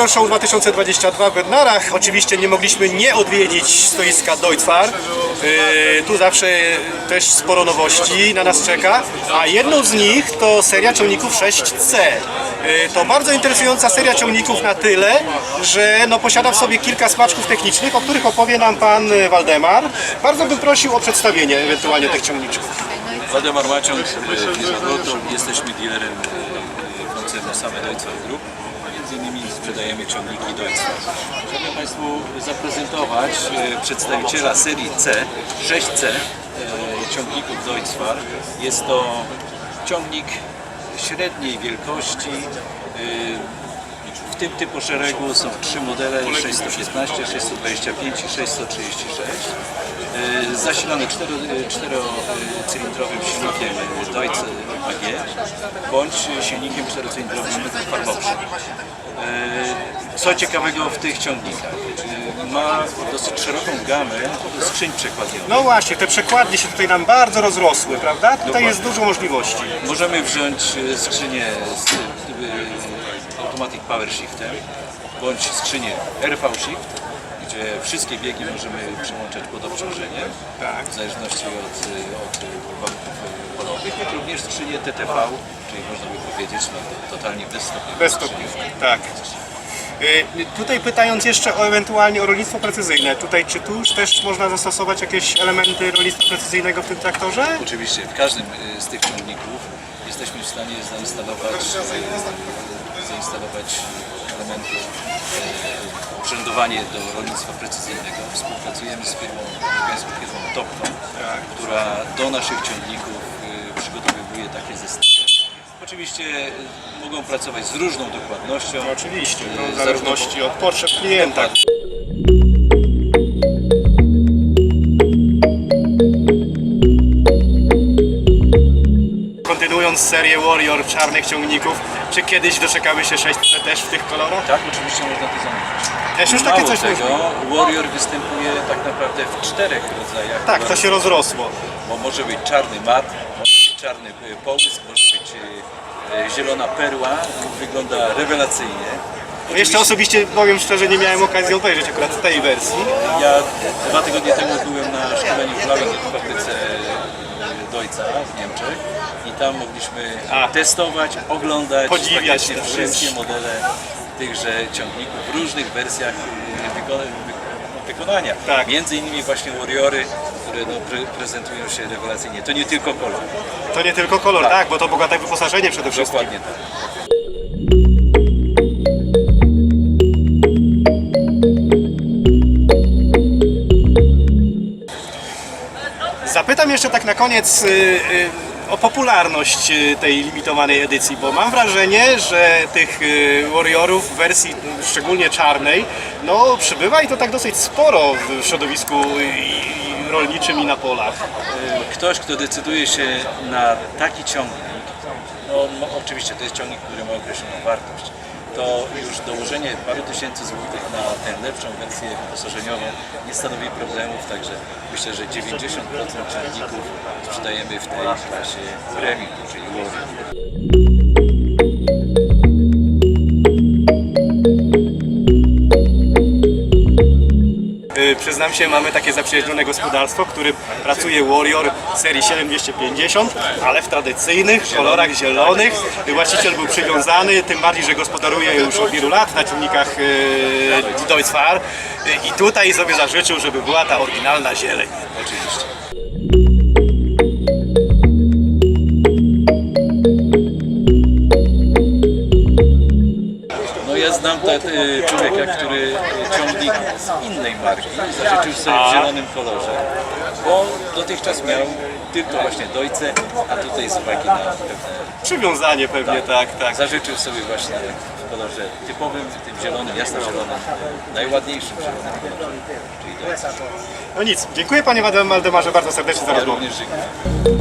Agro Show 2022 w Bednarach. Oczywiście nie mogliśmy nie odwiedzić stoiska Deutzfar. Yy, tu zawsze też sporo nowości na nas czeka, a jedną z nich to seria ciągników 6C. Yy, to bardzo interesująca seria ciągników na tyle, że no, posiada w sobie kilka smaczków technicznych, o których opowie nam pan y, Waldemar. Bardzo bym prosił o przedstawienie ewentualnie tych ciągniczków. Waldemar Maciąg, Goto. Jesteśmy dealerem koncernu Same Deutscher Group. Między innymi sprzedajemy ciągniki Deutscher. Chciałbym Państwu zaprezentować e, przedstawiciela serii C, 6C e, ciągników Deutscher. Jest to ciągnik średniej wielkości. e, W tym typu szeregu są trzy modele 615, 625 i 636. E, Zasilany cztero- czterocylindrowym silnikiem Deutz AG bądź silnikiem czterocylindrowym Farmoprzy. Co ciekawego w tych ciągnikach? Ma dosyć szeroką gamę skrzyń przekładniowych. No właśnie, te przekładnie się tutaj nam bardzo rozrosły, prawda? Tutaj jest dużo możliwości. Możemy wziąć e, skrzynię z e, Automatic Power Shiftem bądź skrzynię RV Shift, gdzie wszystkie biegi możemy przyłączać pod obciążeniem Tak. w zależności od, e, od warunków polowych, jak również skrzynię TTV, czyli można by powiedzieć no, totalnie Bez skrzynie. stopniówki, tak. Y, Tutaj pytając jeszcze o ewentualnie o rolnictwo precyzyjne, tutaj czy tu też można zastosować jakieś elementy rolnictwa precyzyjnego w tym traktorze? Oczywiście w każdym e, z tych ciągników jesteśmy w stanie zainstalować, e, zainstalować elementy urzędowanie do rolnictwa precyzyjnego. Współpracujemy z firmą, amerykańską firmą Topton, która do naszych ciągników e, przygotowywuje takie zestawy. Oczywiście e, mogą pracować z różną dokładnością. Oczywiście, E, no, w zarówno zależności od potrzeb klienta. Kontynuując serię Warrior czarnych ciągników, czy kiedyś doczekamy się 6 też w tych kolorach? Tak, oczywiście można to zamówić. Też już takie Mało coś tego, można. Warrior występuje tak naprawdę w czterech rodzajach. Tak, to się rozrosło. Bo może być czarny mat, może czarny e, połysk, może być e, e, zielona perła, wygląda rewelacyjnie. Jeszcze osobiście powiem szczerze, nie miałem okazji obejrzeć akurat tej wersji. Ja dwa tygodnie temu byłem na szkoleniu w Lawing w fabryce Deutza w Niemczech i tam mogliśmy A. testować, oglądać Podziwiać wszystkie modele tychże ciągników w różnych wersjach wyko- wy- wykonania. Tak. Między innymi właśnie Warriory, które no, pre prezentują się rewelacyjnie. To nie tylko kolor. To nie tylko kolor, tak, bo to bogate wyposażenie przede wszystkim. Dokładnie tak. Zapytam jeszcze tak na koniec y, y, o popularność y, tej limitowanej edycji, bo mam wrażenie, że tych Warriorów w wersji szczególnie czarnej, no przybywa i to tak dosyć sporo w środowisku rolniczym i na polach. Ktoś, kto decyduje się na taki ciągnik, no oczywiście to jest ciągnik, który ma określoną wartość, to już dołożenie paru tysięcy złotych na tę lepszą wersję wyposażeniową nie stanowi problemów, także myślę, że 90% ciągników sprzedajemy w tej klasie premium, czyli Warrior. Przyznam się, mamy takie zaprzyjaźnione gospodarstwo, które pracuje Warrior serii 7250, ale w tradycyjnych kolorach zielonych. Właściciel był przywiązany, tym bardziej, że gospodaruje już od wielu lat na ciągnikach y, Deutzfahr Y, i tutaj sobie zażyczył, żeby była ta oryginalna zieleń. Oczywiście. Znam te, człowieka, który ciągnik z innej marki zażyczył sobie w zielonym kolorze, bo dotychczas miał tylko właśnie dojce, a tutaj z uwagi na pewne Przywiązanie pewnie, tak, tak. zażyczył sobie właśnie w kolorze typowym, tym zielonym, jasno-zielonym, najładniejszym zielonym kolorze, czyli dojce. No nic, dziękuję Panie Waldemarze bardzo serdecznie za Ja rozmowę. również dziękuję.